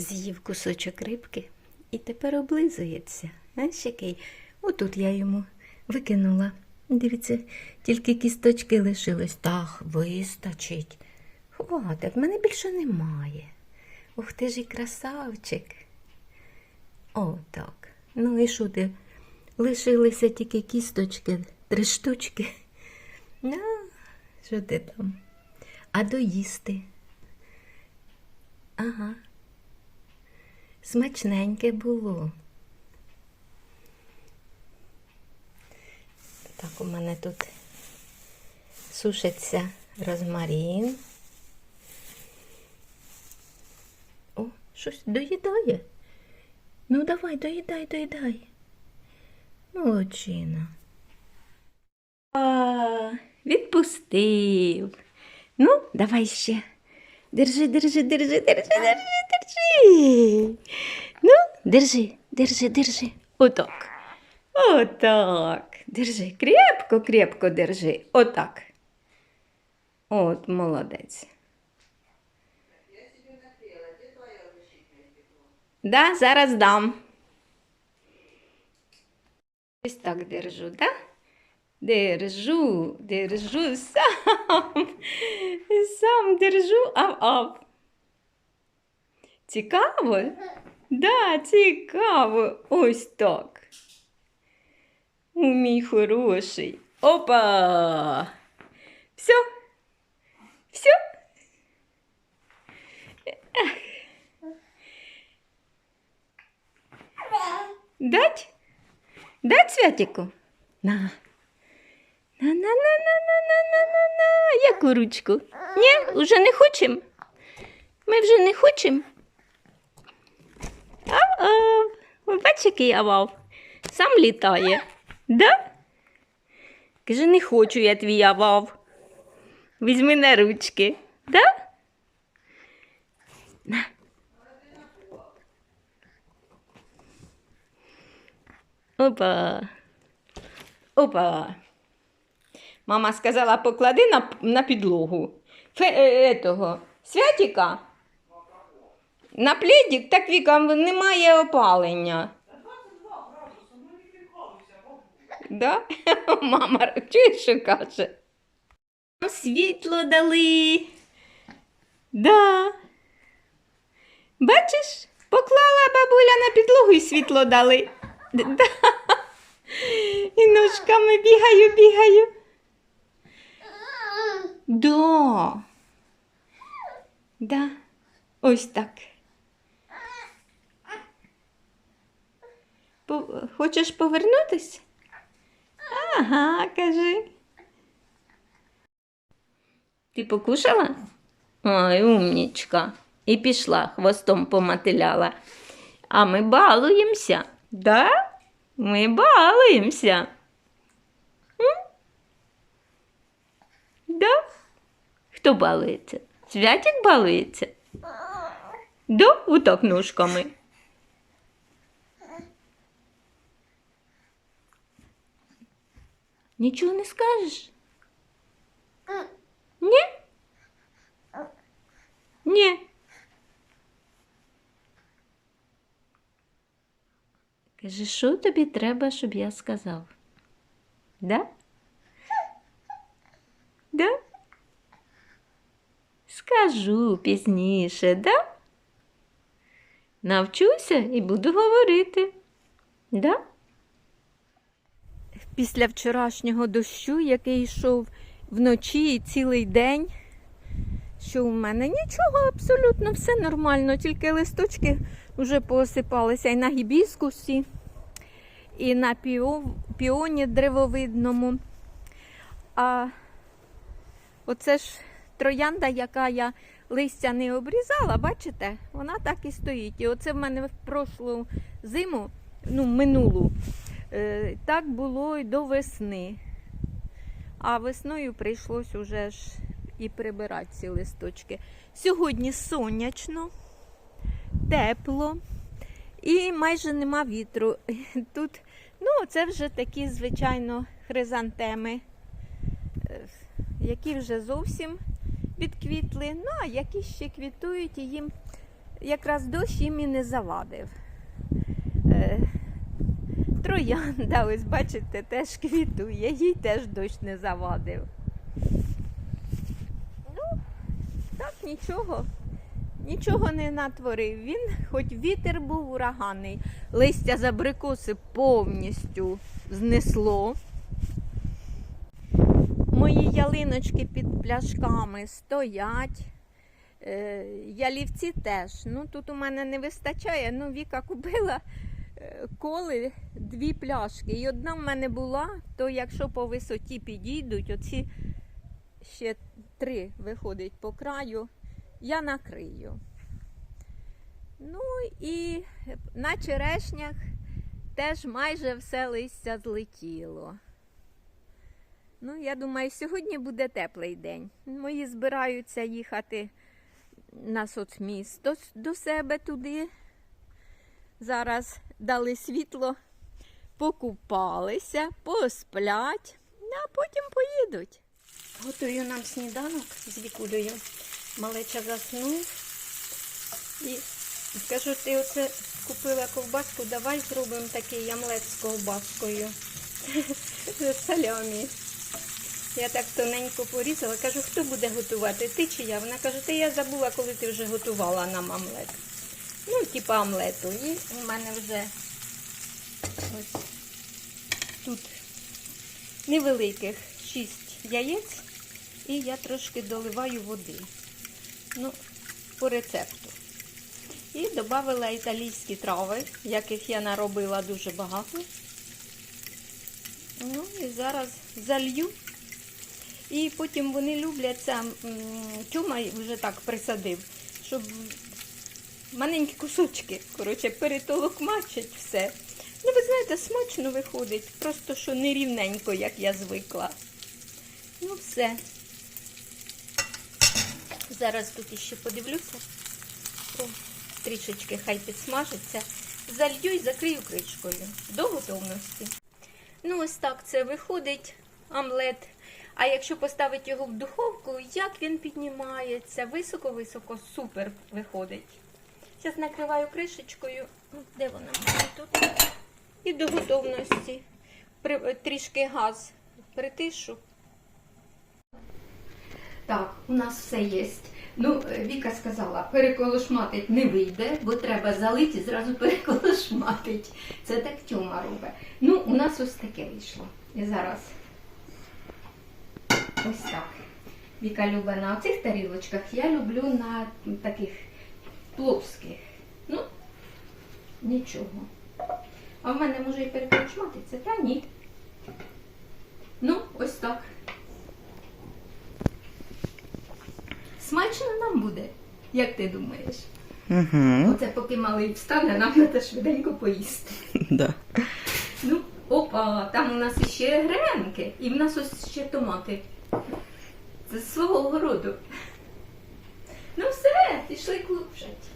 з'їв кусочок рибки і тепер облизується. Знаєш, який? Отут я йому викинула. Дивіться, тільки кісточки лишились. Так, вистачить. Хватить, мене більше немає. Ух ти ж і красавчик. О, так. Ну і що ти? Лишилися тільки кісточки, три штучки. Ну, що ти там? А доїсти? Ага. Смачненьке було. Так, у мене тут сушиться розмарин. О, щось доїдає. Ну, давай, доїдай, доїдай. Молодчина. А, відпустив. Ну, давай ще. Держи, держи, держи, держи, держи, держи. Ну, держи, держи, держи. Отак. Отак. Держи. Крепко, крепко держи. Отак. От, молодець. Да, зараз дам. Ось так держу, да? Держу, держу сам. Сам держу, ав-ав. Цікаво? Да, цікаво. Ось так. У мій хороший. Опа! Все? Все? Дать? Дать Святику? На. На-на-на-на-на-на-на-на-на. Яку ручку? Ні, вже не хочемо. Ми вже не хочемо. Ав-ав. Бач, який авав. Сам літає. Да? Каже, не хочу я твій авав. Візьми на ручки. Да? На. Опа. Опа. Мама сказала, поклади на, на підлогу. Фе, е, етого, Святіка. На плідік, так Віка, немає опалення. Да? Мама, чуєш, що каже? Нам Світло дали. Да. Бачиш, поклала бабуля на підлогу і світло дали. Да. І ножками бігаю, бігаю. Да. Да. Ось так. Хочеш повернутись? Ага, кажи. Ти покушала? Ой, умнічка. І пішла, хвостом помотиляла. А ми балуємося, да? Ми балуємося. М? Да? Хто балується? Святик балується? Да, отак ножками. Нічого не скажеш? Ні? Ні. Каже, що тобі треба, щоб я сказав? Да? Скажу пізніше, да? Навчуся і буду говорити. Да? Після вчорашнього дощу, який йшов вночі і цілий день, що у мене нічого, абсолютно все нормально, тільки листочки вже посипалися і на гібіскусі, і на піо, піоні древовидному. А оце ж троянда, яка я листя не обрізала, бачите, вона так і стоїть. І оце в мене в прошлу зиму, ну, минулу, е, так було і до весни. А весною прийшлось уже ж і прибирати ці листочки. Сьогодні сонячно, тепло і майже нема вітру. Тут, ну, це вже такі, звичайно, хризантеми, е, які вже зовсім відквітли, ну, а які ще квітують, і їм якраз дощ їм і не завадив. Е, Троянда, ось бачите, теж квітує, їй теж дощ не завадив. Ну, так нічого. Нічого не натворив. Він, хоч вітер був ураганний, листя з абрикоси повністю знесло. Мої ялиночки під пляшками стоять. Е, ялівці теж. Ну, тут у мене не вистачає. Ну, Віка купила е, коли дві пляшки. І одна в мене була, то якщо по висоті підійдуть, оці ще три виходить по краю, я накрию. Ну і на черешнях теж майже все листя злетіло. Ну, я думаю, сьогодні буде теплий день. Мої збираються їхати на соцмісто с- до себе туди. Зараз дали світло, покупалися, посплять, а потім поїдуть. Готую нам сніданок з вікулею. Малеча заснув. І кажу, ти оце купила ковбаску, давай зробимо такий омлет з ковбаскою. Салямі. Я так тоненько порізала, кажу, хто буде готувати? Ти чи я? Вона каже, ти я забула, коли ти вже готувала нам омлет. Ну, типа омлету. І у мене вже ось тут невеликих 6 яєць. І я трошки доливаю води. Ну, по рецепту. І додала італійські трави, яких я наробила дуже багато. Ну і зараз залью. І потім вони люблять це. м, вже так присадив, щоб маленькі кусочки, коротше, перетолокмачить все. Ну, ви знаєте, смачно виходить, просто що не рівненько, як я звикла. Ну, все. Зараз тут іще подивлюся. О, трішечки хай підсмажиться. Залью і закрию кришкою до готовності. Ну, ось так це виходить омлет. А якщо поставити його в духовку, як він піднімається, високо-високо, супер виходить. Зараз накриваю кришечкою. Ну, Де вона тут? І до готовності. Трішки газ притишу. Так, у нас все є. Ну, е, Віка сказала, переколошматить не вийде, бо треба залити і зразу переколошматить. Це так тьома робить. Ну, у нас ось таке вийшло. І зараз ось так. Віка любить на цих тарілочках, я люблю на таких плоских. Ну, нічого. А в мене може і переколошматиться, та ні. Ну, ось так. Смачно нам буде, як ти думаєш? Угу. Оце поки малий встане, нам треба швиденько поїсти. Да. Ну, опа, там у нас іще гренки, і в нас ось ще томати. Це з свого городу. Ну все, пішли кушать.